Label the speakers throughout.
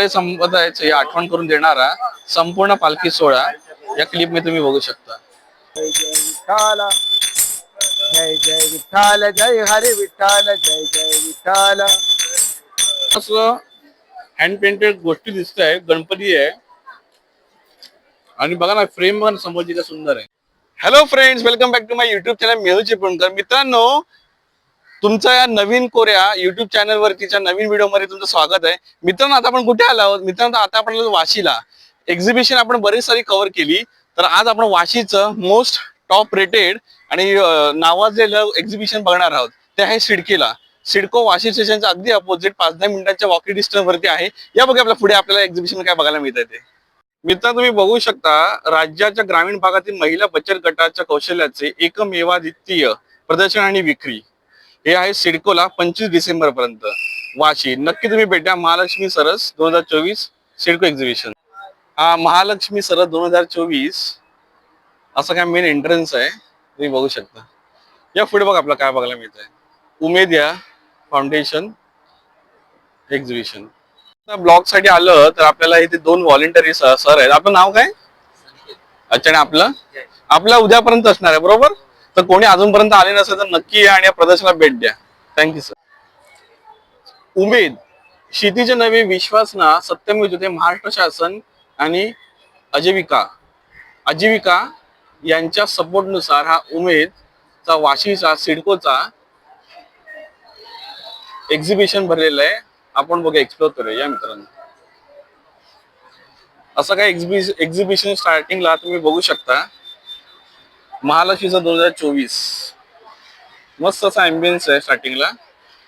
Speaker 1: वारकरी संप्रदायाची आठवण करून देणारा संपूर्ण पालखी सोहळा या क्लिपमध्ये तुम्ही बघू शकता.
Speaker 2: जय जय विठ्ठल जय जय विठ्ठल जय हरी विठ्ठल जय जय विठ्ठल.
Speaker 1: असं हँड पेंटेड गोष्टी दिसत आहे गणपती आहे. आणि बघा ना फ्रेम पण समोरची का सुंदर आहे. Hello friends welcome back to my YouTube channel Mehul Chiplunkar मित्रांनो तुमचं या नवीन कोऱ्या युट्यूब चॅनलवरतीच्या नवीन व्हिडिओमध्ये तुमचं स्वागत आहे. मित्रांनो आता आपण कुठे आलो आहोत? मित्रांनो आता आपण वाशीला. एक्झिबिशन आपण बरीच सारी कव्हर केली. तर आज आपण वाशीचं मोस्ट टॉप रेटेड आणि नावाजलेलं एक्झिबिशन बघणार आहोत. ते आहे सिडकीला. सिडको वाशी स्टेशनच्या अगदी अपोजिट पाच दहा मिनिटांच्या वॉकिंग डिस्टन्स वरती आहे. या बघा आपल्या पुढे आपल्याला एक्झिबिशन काय बघायला मिळत ते. मित्र तुम्ही बघू शकता राज्याच्या ग्रामीण भागातील महिला बचत गटाच्या कौशल्याचे एकमेवाद्वितीय प्रदर्शन आणि विक्री. हे आहे सिडकोला पंचवीस डिसेंबर पर्यंत वाशी. नक्की तुम्ही भेटा महालक्ष्मी सरस दोन हजार चोवीस सिडको एक्झिबिशन हा महालक्ष्मी सरस दोन हजार चोवीस असं काय मेन एंट्रन्स आहे. तुम्ही बघू शकता. या पुढे बघा आपलं काय बघायला मिळत आहे उमेद या फाउंडेशन एक्झिबिशन ब्लॉगसाठी आलं तर आपल्याला इथे दोन व्हॉलेंटरी सर आहेत. आपलं नाव काय? अच्छा आणि आपलं? आपल्या उद्यापर्यंत असणार आहे बरोबर? तर कोणी अजूनपर्यंत आले नसेल तर नक्की या आणि या प्रदर्शनाला भेट द्या. थँक्यू सर उमेद शेतीचे नवे विश्वासना सत्य होते महाराष्ट्र शासन आणि अजीविका आजीविका यांच्या सपोर्टनुसार हा उमेदचा वाशीचा सिडकोचा एक्झिबिशन भरलेलं आहे. आपण बघा एक्सप्लोर करूया या मित्रांनो. असं काय एक्झिबिशन एक्झिबिशन स्टार्टिंगला तुम्ही बघू शकता. महालक्ष्मीचा दोन हजार चोवीस. मस्त असा अँबियन्स आहे स्टार्टिंगला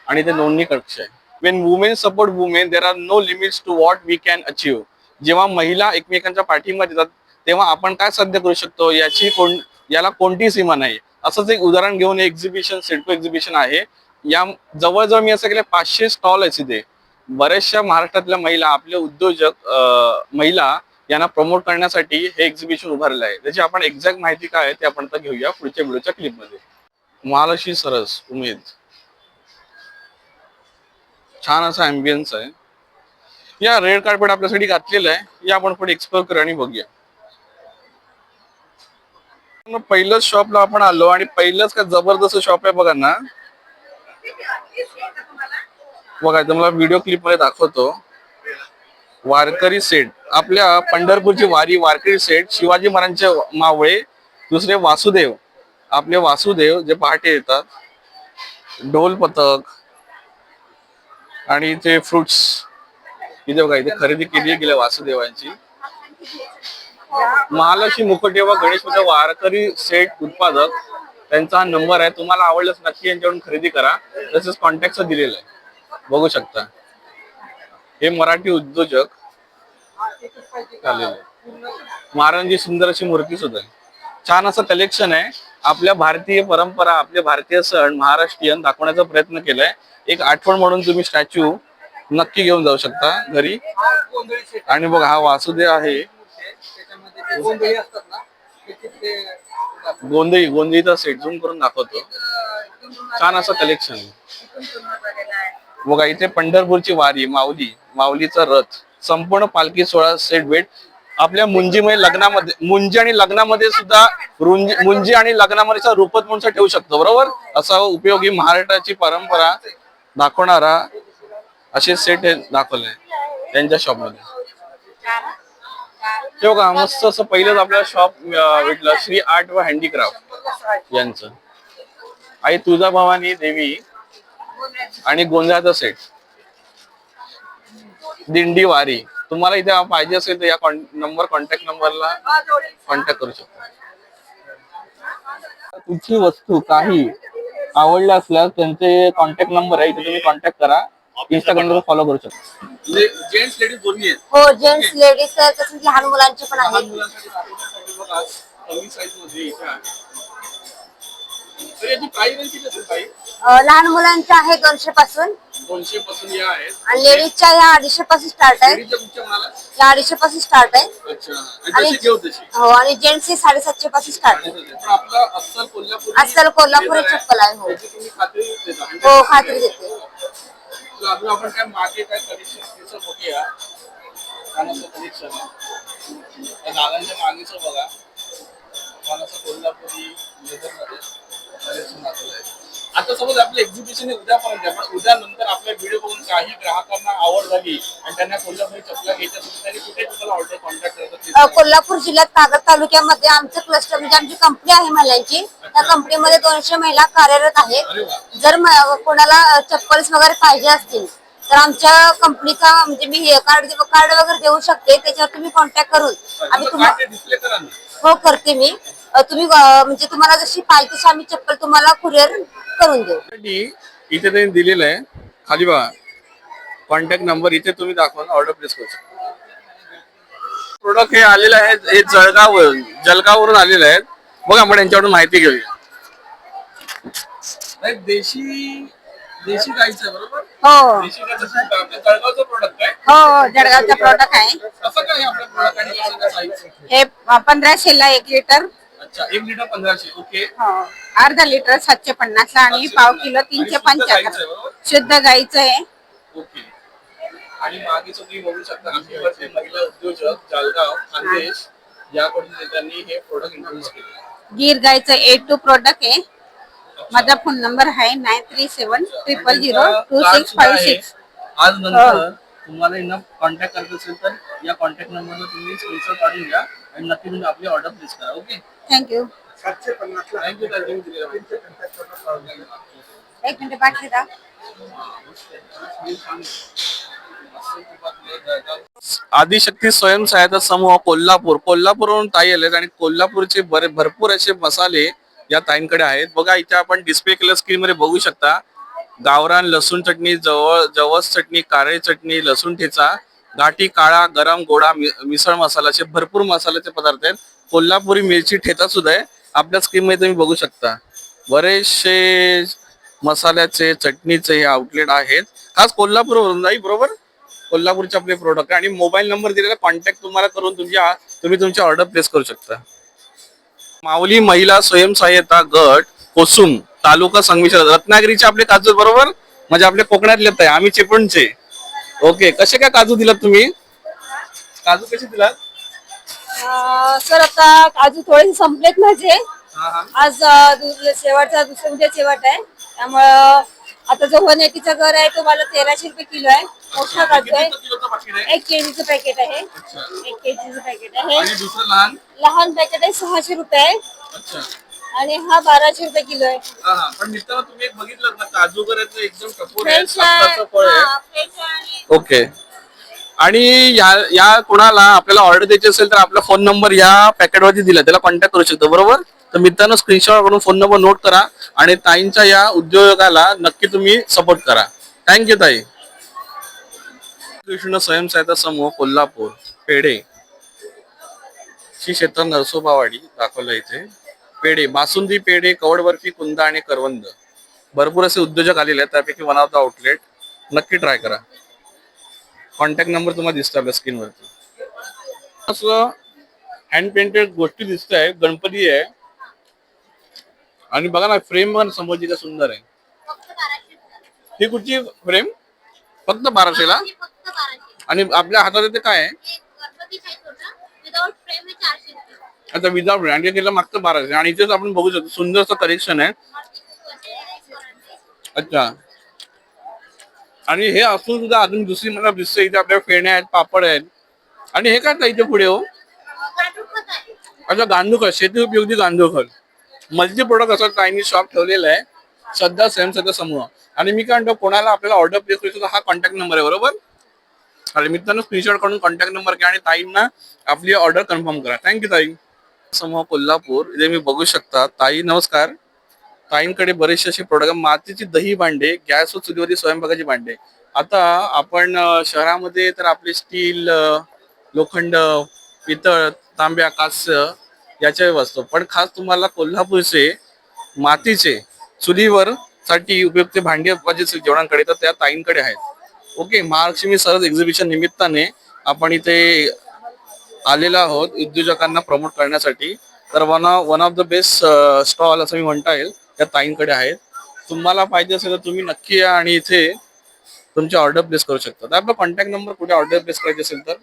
Speaker 1: आणि ते नोंदणी कक्ष आहे. When women support women there are no limits to what we can achieve जेव्हा महिला एकमेकांच्या पाठिंबा देतात तेव्हा आपण काय साध्य करू शकतो? याची कोण याला कोणती सीमा नाही. असंच एक उदाहरण घेऊन एक्झिबिशन सिडको एक्झिबिशन आहे. या जवळजवळ मी असं केलं पाचशे स्टॉल आहेत तिथे बऱ्याचशा महाराष्ट्रातल्या महिला आपले उद्योजक महिला यांना प्रमोट करण्यासाठी हे एक्झिबिशन उभारलेलं आहे. त्याची आपण एक्झॅक्ट माहिती काय आहे ते आपण आता घेऊया पुढच्या व्हिडिओच्या क्लिपमध्ये महालक्ष्मी सरस उमेद. छान असा अँबियन्स आहे. या रेड कार्पेट आपल्यासाठी घातलेलं आहे. या आपण पुढे एक्सप्लोर करू आणि बघूया. पहिलंच शॉपला आपण आलो आणि पहिलंच काय जबरदस्त शॉप आहे बघा ना. बघा तुम्हाला मला व्हिडिओ क्लिपमध्ये दाखवतो. वारकरी सेट आपल्या पंढरपूरची वारी वारकरी सेट शिवाजी महाराजांचे मावळे दुसरे वासुदेव. आपले वासुदेव जे पहाटे येतात ढोल पथक आणि ते फ्रुट्स इथे बघा इथे खरेदी केली गेल्या वासुदेवांची. महालक्ष्मी मुखटे व गणेश पूजा वारकरी सेट उत्पादक. त्यांचा हा नंबर आहे. तुम्हाला आवडल्यास नक्की यांच्याकडून खरेदी करा. तसेच कॉन्टॅक्ट दिलेला आहे. बघू शकता. हे मराठी उद्योजक आलेले महाराजांची सुंदर अशी मूर्ती सुद्धा छान असं कलेक्शन आहे. आपल्या भारतीय परंपरा आपले भारतीय सण महाराष्ट्रीयन दाखवण्याचा प्रयत्न केलाय. एक आठवण म्हणून तुम्ही स्टॅच्यू नक्की घेऊन जाऊ शकता घरी. आणि बघ हा वासुदेव आहे.
Speaker 2: गोंधळी
Speaker 1: गोंधळीचा सेट झूम करून दाखवतो. छान असं कलेक्शन बघा इथे पंढरपूरची वारी माऊली माऊलीचा रथ संपूर्ण पालखी सोळा सेट भेट. आपल्या मुंजीमध्ये लग्नामध्ये मुंजी आणि लग्नामध्ये सुद्धा मुंजी आणि लग्नामध्ये रूपत म्हणून ठेवू शकतो बरोबर? असा उपयोगी महाराष्ट्राची परंपरा दाखवणारा असे सेट हे दाखवले त्यांच्या शॉपमध्ये हे बघा मस्त असं पहिलंच आपल्याला शॉप भेटलं श्री आर्ट व हँडीक्राफ्ट यांचं. आई तुळजाभवानी देवी आणि गोंधळाचा सेट दिंडी वारी. तुम्हाला इथे पाहिजे असेल तर या नंबर कॉन्टॅक्ट नंबरला कॉन्टॅक्ट करू शकता. कुठची वस्तू काही आवडल्या असल्यास त्यांचे कॉन्टॅक्ट नंबर आहे इथे तुम्ही कॉन्टॅक्ट करा. इंस्टाग्रामवर फॉलो करू शकता. जेंट्स लेडीज दोन्ही आहेत.
Speaker 3: हो जेंट्स लेडीज तर तसंच लहान मुलांचे पण आहेत.
Speaker 1: तर याची प्राइस रेंज किती असेल ताई?
Speaker 3: अं, लहान मुलांचे आहे दोनशे पासून
Speaker 1: दोनशे पासून या आहेत.
Speaker 3: आणि लेडीजच्या या अडीचशे पासून स्टार्ट आहे.
Speaker 1: लेडीजच्या कुठच्या म्हणाला
Speaker 3: या अडीचशे पासून स्टार्ट आहे.
Speaker 1: अच्छा आणि जशी घेऊ तशी.
Speaker 3: हो आणि जेंट्सची साडेसातशे पासून स्टार्ट आहे.
Speaker 1: पण आपला अस्सल कोल्हापूर
Speaker 3: अस्सल कोल्हापुरी चप्पल आहे हो.
Speaker 1: त्याची तुम्ही खात्री देता.
Speaker 3: हो खात्री देते.
Speaker 1: तर अजून आपण काय मागे काय कलेक्शन बघूया. त्या दादांच्या मागेचं बघा. कोल्हापुरी लेदरमध्ये आता समज आपलं एक्झिबिशन उद्यापर्यंत उद्या नंतर आपल्या व्हिडिओ बघून काही ग्राहकांना आवड झाली आणि त्यांना कोल्हापुरी चपला घ्यायच्या त्यांनी कुठे तुम्हाला ऑर्डर कॉन्टॅक्ट करतात.
Speaker 3: कोल्हापूर जिल्ह्यात कागद तालुक्यामध्ये आमचं क्लस्टर म्हणजे आमची कंपनी आहे महिलांची त्या कंपनीमध्ये दोनशे महिला कार्यरत आहेत. जर कोणाला चप्पल्स वगैरे पाहिजे असतील तर आमच्या कंपनीचा म्हणजे मी हे कार्ड कार्ड वगैरे देऊ शकते. त्याच्यावर तुम्ही कॉन्टॅक्ट करून आम्ही तुम्हाला हो करते मी. तुम्ही म्हणजे तुम्हाला जशी पाहिजे तशी आम्ही चप्पल तुम्हाला कुरिअर करून देऊ.
Speaker 1: इथे त्यांनी दिलेलं आहे. खाली बघा. कॉन्टॅक्ट नंबर इथे तुम्ही दाखवून ऑर्डर प्लेस करू शकता. प्रोडक्ट हे आलेले आहेत हे जळगाववरून जळगाववरून आलेले आहेत बघा आपण यांच्याकडून माहिती घेऊया. नाही, देशी देशी गाईचं आहे बरोबर?
Speaker 3: हो.
Speaker 1: देशी गाईचं सूप आहे. आपल्या जळगावचं प्रोडक्ट आहे.
Speaker 3: हो जळगावचा प्रॉडक्ट आहे.
Speaker 1: कसं काय आहे आपलं प्रोडक्ट आणि कसं काय साईज
Speaker 3: हे पंधराशे ला एक लिटर
Speaker 1: अच्छा एक लिटर पंधराशे ओके.
Speaker 3: अर्धा लिटर सातशे पन्नास आणि पाव किलो तीनशे
Speaker 1: शुद्ध गाईचं आहे
Speaker 3: पंच्याहत्तर.
Speaker 1: बरोबर?
Speaker 3: शुद्ध गाईचं आहे.
Speaker 1: ओके. आणि मागे तुम्ही बघू शकता महिला उद्योजक जालगाव खानदेश याकडून त्यांनी हे प्रोडक्ट इंट्रोड्यूस केले.
Speaker 3: गिर गाईचं ए टू प्रोडक्ट आहे. माझा फोन नंबर आहे nine three seven triple zero two six five six
Speaker 1: आज नंतर तुम्हाला यांना कॉन्टॅक्ट करायचं असेल तर या कॉन्टॅक्ट नंबरला तुम्ही स्क्रीनशॉट काढून घ्या आणि नक्की तुम्ही आपली ऑर्डर प्लेस करा ओके?
Speaker 3: थँक्यू
Speaker 2: सातशे पन्नास ला
Speaker 3: एक मिनिट बाकी दा
Speaker 1: आदिशक्ती स्वयंसहायता समूह कोल्हापूर. कोल्हापूरवरून ताई आलेत आणि कोल्हापूरचे बरे भरपूर असे मसाले या ताईंकडे आहेत. बघा इथे आपण डिस्प्ले केलं स्क्रीन मध्ये बघू शकता. गावरान लसूण चटणी जवळ जवस चटणी कारळे चटणी लसूण ठेचा गाठी काळा गरम गोडा मिसळ मसाला असे भरपूर मसाल्याचे पदार्थ आहेत. कोल्हापुरी मिरची ठेचा सुद्धा आहे. आपल्या स्क्रीन मध्ये तुम्ही बघू शकता. बरेचसे मसाल्याचे चटणीचे हे आउटलेट आहेत. खास कोल्हापूरवरून जाई बरोबर? कोल्हापूरचे आपले प्रोडक्ट आणि मोबाईल नंबर दिलेला कॉन्टॅक्ट तुम्हाला करून तुमच्या तुम्ही तुमची ऑर्डर प्लेस करू शकता. माऊली महिला स्वयंसहाय्यता गट कोसुम तालुका संमिश्र रत्नागिरीचे आपले काजू बरोबर? म्हणजे आपल्या कोकणातलेच आहे. आम्ही चिपळूणचे. ओके कसे काय काजू दिलात तुम्ही? काजू कसे दिलात?
Speaker 3: सर आता काजू थोडेसे संपलेत माझे. आज दु- शेवटचा दुसऱ्या उद्या शेवट आहे. त्यामुळं आता जो वन एटीचा घर आहे तो मला तेराशे रुपये किलो आहे. मोठा काजू आहे. एक केजीचं पॅकेट आहे.
Speaker 1: अच्छा.
Speaker 3: एक केजीचं पॅकेट आहे.
Speaker 1: आणि दुसरं लहान?
Speaker 3: लहान पॅकेट आहे सहाशे रुपये आहे.
Speaker 1: अच्छा.
Speaker 3: आणि हा बाराशे रुपये किलो आहे.
Speaker 1: हा हा. पण मित्रांनो तुम्ही एक बघितलं ना काजू करायचं एकदम
Speaker 3: हा,
Speaker 1: ओके आणि या या कोणाला आपल्याला ऑर्डर द्यायची असेल तर आपला फोन नंबर या पॅकेटवरती दिला. त्याला कॉन्टॅक्ट करू शकतो. बरोबर? तर मित्रांनो स्क्रीनशॉट करून फोन नंबर नोट करा आणि ताईंच्या या उद्योगाला नक्की तुम्ही सपोर्ट करा. थँक्यू ताई. कृष्ण स्वयंसहायता समूह कोल्हापूर पेढे. श्री क्षेत्र नरसोबावाडी दाखवलं इथे. पेढे बासुंदी पेढे कवड बर्फी कुंदा आणि करवंद. भरपूर असे उद्योजक आलेले आहेत. त्यापैकी वन ऑफ द आउटलेट नक्की ट्राय करा. कॉन्टॅक्ट नंबर तुम्हाला दिसतो आपल्या स्क्रीनवरती असं हँड पेंटेड गोष्टी दिसत आहे गणपती आहे. आणि बघा ना फ्रेम पण समोरची का सुंदर आहे. ही कुठची फ्रेम फक्त बाराशेला आणि आपल्या हातात ते काय आहे?
Speaker 3: विदाउट फ्रेम
Speaker 1: आता विदाउट आणि गेलं मागचं बाराशे. आणि इथेच आपण बघू शकतो सुंदरचं कलेक्शन आहे. अच्छा. आणि हे असून सुद्धा अजून दुसरी मला दिसते इथे आपल्या फेण्या आहेत पापड आहेत. आणि हे काय इथे पुढे हो? अच्छा गांधूकर शेती उपयोगी गांधूकर मल्टी प्रोडक्ट असं चायनीज शॉप ठेवलेलं आहे. सध्या स्वयंसहायता समूह आणि मी काय म्हणतो कोणाला आपल्याला ऑर्डर प्लेस करायचं हा कॉन्टॅक्ट नंबर आहे बरोबर? आणि मित्रांनो स्क्रीनशॉट काढून कॉन्टॅक्ट नंबर घ्या आणि ताईंना आपली ऑर्डर कन्फर्म करा. थँक्यू ताई. समूह कोल्हापूर इथे मी बघू शकता. ताई नमस्कार. ताईंकडे बरेचसे असे प्रोडक्ट मातीची दही भांडे गॅस व चुलीवरती स्वयंपाकाची भांडे. आता आपण शहरामध्ये तर आपले स्टील लोखंड पितळ तांब्या कास्य याच्या वाचतो पण खास तुम्हाला कोल्हापूरचे मातीचे चुलीवर साठी उपयुक्त भांडे म्हणजे पाहिजे असेल जेवणाकडे तर त्या ताईंकडे आहेत. ओके महालक्ष्मी सरस एक्झिबिशन निमित्ताने आपण इथे आलेलो आहोत. उद्योजकांना प्रमोट करण्यासाठी. तर one one of the best stall असं मी म्हणता येईल. त्या ताईंकडे आहेत. तुम्हाला पाहिजे असेल तर तुम्ही नक्की या आणि इथे तुमची ऑर्डर प्लेस करू शकता. आपला कॉन्टॅक्ट नंबर कुठे ऑर्डर प्लेस करायची असेल तर?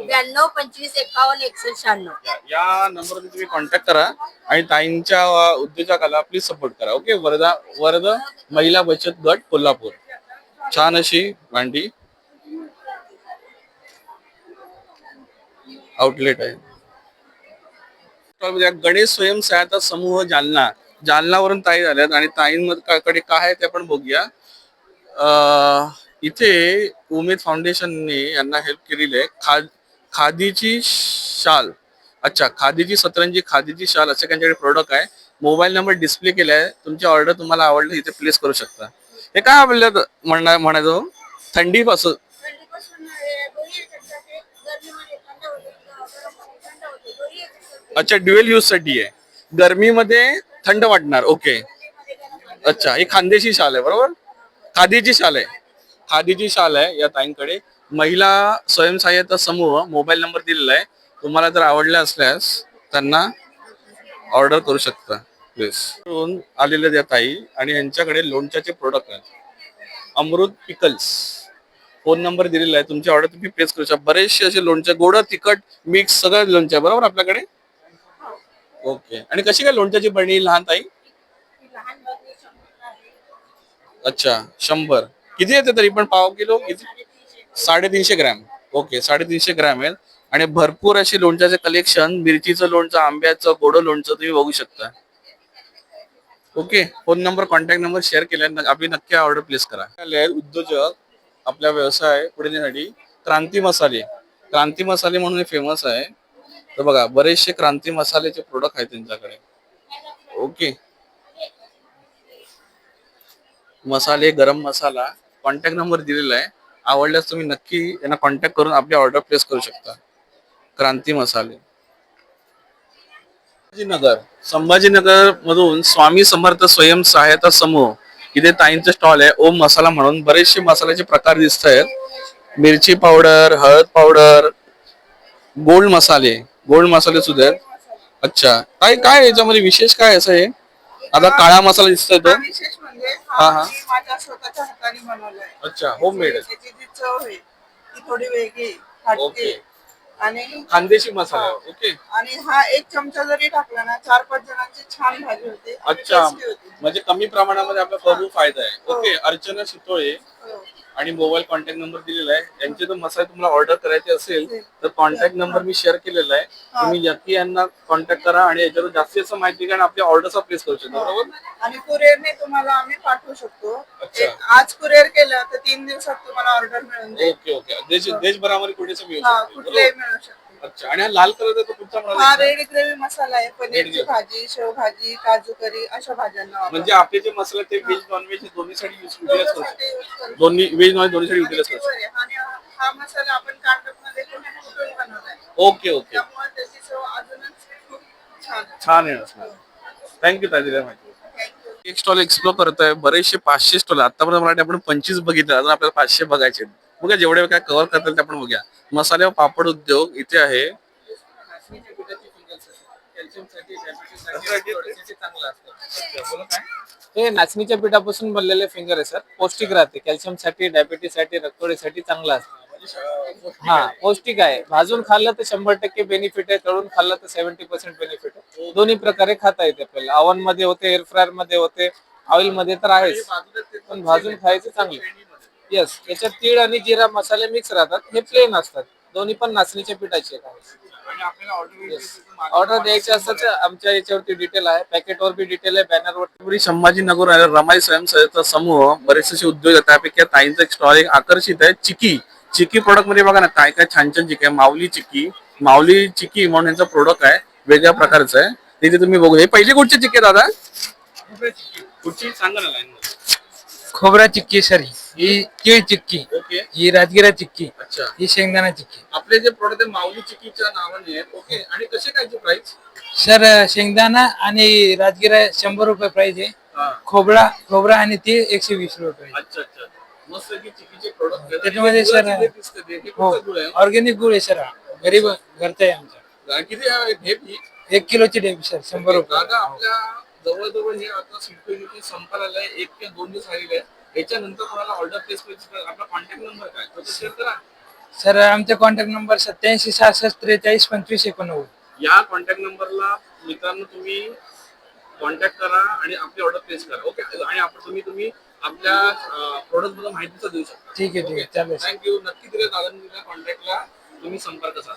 Speaker 3: ब्याण्णव पंचवीस एकावन्न एकशे शहाण्णव.
Speaker 1: या नंबरवरती तुम्ही कॉन्टॅक्ट करा आणि ताईंच्या उद्योजकाला प्लीज सपोर्ट करा ओके वरदा वरद महिला बचत गट कोल्हापूर. छान अशी भांडी. आउटलेट आहे. तर गणेश स्वयंसहायता समूह जालना. जालनावरून ताई झाल्यात आणि ताईंकडे काय आहे ते आपण बघूया. इथे उमेद फाउंडेशनने यांना हेल्प केलेली आहे. खा खादीची शाल. अच्छा खादीची सतरंजी खादीची शाल असे त्यांच्याकडे प्रोडक्ट आहे. मोबाईल नंबर डिस्प्ले केलाय तुमची ऑर्डर तुम्हाला आवडली इथे प्लेस करू शकता. हे काय आपल्याला म्हणणार म्हणायचं? थंडीपासून अच्छा ड्युएल यूजसाठी आहे. गरमीमध्ये थंड वाटणार ओके अच्छा ही खानदेशी शाल आहे बरोबर? खादीची शाल आहे. खादीची शाल आहे या ताईंकडे. महिला स्वयंसहाय्यता समूह मोबाईल नंबर दिलेला आहे. तुम्हाला जर आवडल्या असल्यास त्यांना ऑर्डर करू शकता. प्लीज आलेल्या त्या ताई आणि यांच्याकडे लोणच्याचे प्रोडक्ट आहेत. अमृत पिकल्स फोन नंबर दिलेला आहे. तुमची ऑर्डर तुम्ही प्लेस करू शकता. बरेचसे असे लोणचे गोड तिखट मिक्स सगळं लोणचे आहे बरोबर आपल्याकडे? ओके. आणि कशी काय लोणच्याची बहिणी लहान ताई? अच्छा शंभर. किती येते तरी? पण पाव किलो किती? साडेतीनशे ग्रॅम. ओके साडेतीनशे ग्रॅम आहेत. आणि भरपूर अशी लोणच्याचे कलेक्शन मिरचीचं लोणचं आंब्याचं गोड लोणचं तुम्ही बघू शकता. Okay phone number contact number share केल्या आपली नक्की ऑर्डर प्लेस करा. आले उद्योजक आपला व्यवसाय पुढे नेण्यासाठी क्रांती मसाले. क्रांती मसाले म्हणून फेमस आहे. तर बघा बरेचसे क्रांती मसाल्याचे प्रोडक्ट आहेत त्यांच्याकडे. ओके मसाले गरम मसाला कॉन्टॅक्ट नंबर दिलेला आहे. आवडल्यास तुम्ही नक्की यांना कॉन्टॅक्ट करून आपली ऑर्डर प्लेस करू शकता. क्रांती मसाले. संभाजीनगर. संभाजीनगर मधून स्वामी समर्थ स्वयं सहायता समूह इथे ताईंचं स्टॉल आहे. ओम मसाला म्हणून बरेचसे मसाल्याचे प्रकार दिसत आहेत मिरची पावडर हळद पावडर गोल्ड मसाले. गोल्ड मसाले सुद्धा आहेत. अच्छा. काय काय याच्यामध्ये? विशेष काय असं आहे आता काळा मसाला दिसतोय तो.
Speaker 4: हा विशेष म्हणजे
Speaker 1: हा,
Speaker 4: हा
Speaker 1: हा.
Speaker 4: मी माझ्या स्वतःच्या हाताने बनवलाय.
Speaker 1: अच्छा होम मेड
Speaker 4: त्याची जी चव आहे ती थोडी वेगळी
Speaker 1: ओके.
Speaker 4: हटके आणि
Speaker 1: खानदेशी मसाला ओके
Speaker 4: आणि हा एक चमचा जरी टाकला ना चार पाच जणांची छान भाजी होते आणि
Speaker 1: अच्छा.
Speaker 4: tasty होते.
Speaker 1: म्हणजे कमी प्रमाणामध्ये आपला भरपूर फायदा आहे. ओके अर्चना शितोळे.
Speaker 4: हो.
Speaker 1: आणि मोबाईल कॉन्टॅक्ट नंबर दिलेला आहे. यांचे जर मसाले तुम्हाला ऑर्डर करायचे असेल तर कॉन्टॅक्ट नंबर मी शेअर केलेला आहे. तुम्ही नक्की यांना कॉन्टॅक्ट करा आणि याच्यावर जास्तीत जास्त माहिती घ्या आणि आपल्या ऑर्डरचा प्लेस करू शकता. बरोबर?
Speaker 4: आणि कुरिअरने तुम्हाला आम्ही पाठवू शकतो.
Speaker 1: अच्छा.
Speaker 4: एक आज कुरिअर केलं तर तीन दिवसात तुम्हाला ऑर्डर मिळून जाईल.
Speaker 1: Okay okay. देश देशभरामध्ये कुठेच मिळू
Speaker 4: हा
Speaker 1: शकते बरोबर?
Speaker 4: मिळू शकतो
Speaker 1: अच्छा आणि हा लाल कलरचा तो कुठचा
Speaker 4: हा
Speaker 1: म्हणाला
Speaker 4: रेड ग्रेव्ही मसाला आहे पनीरची
Speaker 1: gravy.
Speaker 4: भाजी शेवभाजी काजू करी अशा भाज्यांना.
Speaker 1: म्हणजे आपले जे मसाले ते व्हेज नॉन व्हेज दोन्हीसाठी युटिलाइज करू शकतो
Speaker 4: दोघांसाठी use करू शकतो.
Speaker 1: दोन्ही व्हेज नॉन दोन्हीसाठी युटिलाइज
Speaker 4: आहे. आणि हा मसाला आपण कांडपमध्ये कुठून बनवलाय
Speaker 1: ओके ओके
Speaker 4: त्यामुळे त्याची चव अजूनच खूप छान आहे.
Speaker 1: छान आहे थँक्यू दिल्या माहिती. एक स्टॉल एक्सप्लोर करतोय बरेचसे पाचशे स्टॉल आतापर्यंत मला वाटतं आपण पंचवीस बघितले अजून आपल्याला पाचशे बघायचे आहेत. बघा जेवढे काय कव्हर करतात ते आपण बघूया. मसाले व पापड उद्योग इथे आहे.
Speaker 5: हे नाचणीच्या पिठापासून बनलेले फिंगर आहे सर पौष्टिक राहते. कॅल्शियमसाठी डायबिटीससाठी रक्तोडीसाठी चांगलं असतं. हा पौष्टिक आहे. भाजून खाल्लं तर शंभर टक्के बेनिफिट आहे. तळून खाल्लं तर सेव्हन्टी पर्सेंट बेनिफिट आहे. दोन्ही प्रकारे खाता येते आपल्याला. ओव्हनमध्ये होते एअर फ्रायरमध्ये होते ऑइलमध्ये तर आहेच. पण भाजून खायचं चांगलं. येस याच्यात तीळ आणि जिरा मसाले मिक्स राहतात. हे प्लेन असतात. दोन्ही पण नाचणीच्या पिठाचे ऑर्डर द्यायचे असतात तर आमच्या याच्यावरती डिटेल आहे. पॅकेटवर बी डिटेल आहे. बॅनरवर
Speaker 1: पुरी संभाजीनगर आहे रमाई स्वयंसहायता समूह बरेचसे उद्योग आहेत त्यापैकी ताईंचा एक स्टॉल एक आकर्षित आहे. चिकी. चिकी प्रोडक्टमध्ये बघा ना काय काय छान छान चिकी आहे. माऊली चिकी. माऊली चिकी म्हणून यांचा प्रोडक्ट आहे. वेगळ्या प्रकारचं आहे. तिथे तुम्ही बघू हे पहिली कुठची चिक्की आहे दादा? कुठची? सांगा ना
Speaker 6: खोबरा चिक्की सर ही केळी चिक्की
Speaker 1: ओके.
Speaker 6: ही राजगिरा चिक्की
Speaker 1: अच्छा.
Speaker 6: ही शेंगदाणा चिक्की.
Speaker 1: आपले जे प्रोडक्ट आहे माऊली चिकीच्या नावाने आहेत. ओके. आणि कसे काय प्राइस
Speaker 6: सर शेंगदाणा आणि राजगिरा शंभर रुपये प्राइस आहे.
Speaker 1: हा.
Speaker 6: खोबरा खोबरा आणि ते एकशे वीस रुपये
Speaker 1: अच्छा अच्छा. मस्त की प्रोडक्ट
Speaker 6: त्याच्यामध्ये सर हो
Speaker 1: आहे?
Speaker 6: ऑर्गॅनिक गुळ आहे सर हा. गरीब घरचा आहे आमचा.
Speaker 1: किती आहे ही
Speaker 6: एक किलोची डेबी सर शंभर रुपये.
Speaker 1: दादा आपल्या जवळजवळ हे आता सिक्युरिटी संपायला आलंय एक ते दोन दिवस राहिले याच्यानंतर कोणाला ऑर्डर प्लेस करायची आपला कॉन्टॅक्ट नंबर काय? तो शेअर करा.
Speaker 6: सर आमचा कॉन्टॅक्ट नंबर सत्याऐंशी सहासष्ट त्रेचाळीस पंचवीस एकोणनव्वद.
Speaker 1: या कॉन्टॅक्ट नंबरला मित्रांनो तुम्ही कॉन्टॅक्ट करा आणि आपली ऑर्डर प्लेस करा. ओके आणि आपण तुम्ही तुम्ही आपल्या प्रोडक्टबद्दल माहिती सुद्धा देऊ शकता.
Speaker 6: ठीक आहे ठीक आहे.
Speaker 1: थँक्यू नक्की दिले दादा कॉन्टॅक्टला तुम्ही संपर्क साधा.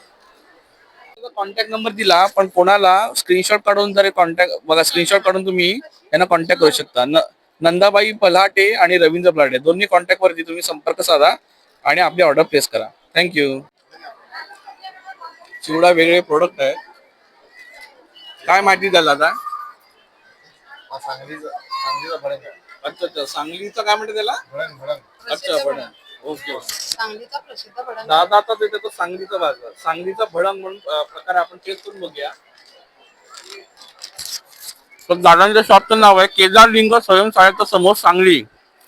Speaker 1: कॉन्टॅक्ट नंबर दिला पण कोणाला स्क्रीनशॉट काढून जर कॉन्टॅक्ट बघा स्क्रीनशॉट काढून तुम्ही यांना कॉन्टॅक्ट करू शकता. नंदाबाई पल्हाटे आणि रवींद्र पल्हाटे दोन्ही कॉन्टॅक्ट वरती तुम्ही संपर्क साधा आणि आपली ऑर्डर प्लेस करा. थँक्यू चिवडा वेगळे प्रोडक्ट आहे काय माहिती द्याल दादा अच्छा अच्छा. सांगलीचं काय म्हणते त्याला? अच्छा ओके ओके.
Speaker 3: सांगलीचा प्रसिद्ध भडंग
Speaker 1: दादा आता ते त्याचं सांगलीचा बाजार सांगलीचा भडंग म्हणून अं, प्रकार आपण टेस्ट करून बघूया. तर दादांच्या शॉपचं नाव आहे केदार लिंग स्वयंसहायता समोर सांगली.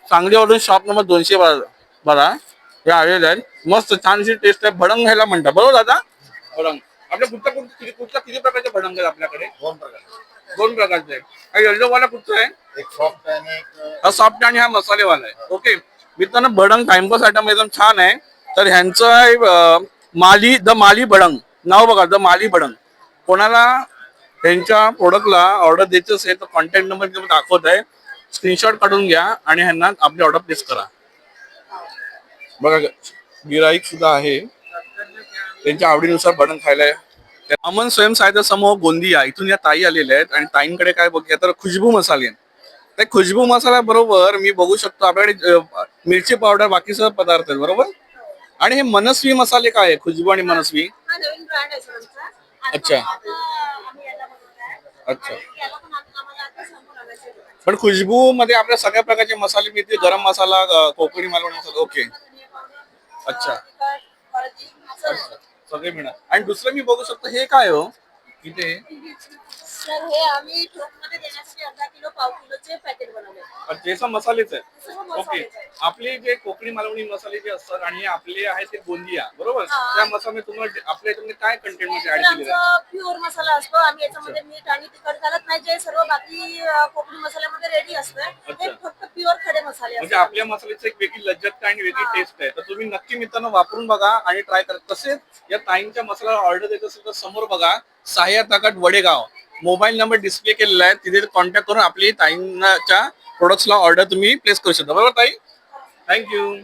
Speaker 1: सांगलीवरून शॉप नंबर दोनशे बारा बारा हे आलेले आहेत मस्त छानशी टेस्ट आहे. भडंग ह्याला म्हणतात. बरोबर दादा? भडंग आपल्या कुठच्या कुठच्या किती कुठच्या किती प्रकारचे भडंग आहेत आपल्याकडे?
Speaker 7: दोन प्रकार
Speaker 1: दोन प्रकारचे. आहे येल्लो वाला कुठचा आहे?
Speaker 7: एक सॉफ्ट आणि एक
Speaker 1: हा सॉफ्ट आणि हा मसालेवाला आहे. ओके. मित्रांनो भडंग टाइमपास आयटम एकदम छान आहे. तर ह्यांचं आहे माली द माली भडंग. नाव बघा द माली भडंग. कोणाला ह्यांच्या प्रोडक्टला ऑर्डर द्यायचं असेल तर कॉन्टॅक्ट नंबर दाखवत आहे. स्क्रीनशॉट काढून घ्या आणि ह्यांना आपली ऑर्डर प्लेस करा. बघा गिराईक सुद्धा आहे. त्यांच्या आवडीनुसार भडंग खायला आहे. स्वयं स्वयंसहायता समूह गोंदिया. इथून या ताई आलेल्या आहेत आणि ताईंकडे काय बघूया तर खुशबू मसाले त्या खुशबू मसाला बरोबर मी बघू शकतो आपल्याकडे मिरची पावडर बाकी सर्व पदार्थ आहेत बरोबर? आणि हे मनस्वी मसाले काय आहे? खुशबू आणि मनस्वी? अच्छा. अच्छा.
Speaker 4: पण
Speaker 1: खुशबू मध्ये आपल्या सगळ्या प्रकारचे मसाले मिळतील गरम मसाला कोकणी मालवणी मसाला ओके अच्छा. सगळे मिळणार. आणि दुसरं मी बघू शकतो हे काय हो? इथे
Speaker 4: सर हे आम्ही ठोकमध्ये देण्यासाठी अर्धा किलो पाव किलोचे पॅकेट बनवले.
Speaker 1: ते मसालेच आहे
Speaker 4: सर्व
Speaker 1: ओके.
Speaker 4: मसालेच आहे.
Speaker 1: आपले जे कोकणी मालवणी मसाले जे असतात आणि हे आपले आहे ते गोंदिया बरोबर?
Speaker 4: हा.
Speaker 1: त्या मसाले तुम्हाला आपल्या याच्यामध्ये काय
Speaker 4: कंटेंटमध्ये
Speaker 1: ऍड केलेलं आहे?
Speaker 4: आमचा प्युअर मसाला असतो. आम्ही याच्यामध्ये मीठ आणि तिखट घालत नाही. जे सर्व बाकी अं, कोकणी मसाल्यामध्ये रेडी असतं
Speaker 1: अच्छा.
Speaker 4: ते फक्त प्युअर खडे मसाले
Speaker 1: म्हणजे
Speaker 4: असतात.
Speaker 1: आपल्या मसाल्याची एक वेगळी लज्जत आहे आणि वेगळी टेस्ट आहे. तर तुम्ही नक्की मित्रांनो वापरून बघा आणि ट्राय करा. तसेच या ताईंच्या मसाला ऑर्डर देत असेल तर समोर बघा सहाय्या ताकद वडेगाव. मोबाईल नंबर डिस्प्ले केलेला आहे. तिथे कॉन्टॅक्ट करून आपली ताईंच्या प्रोडक्ट्सला ऑर्डर तुम्ही प्लेस करू शकता. बरोबर ताई? थँक्यू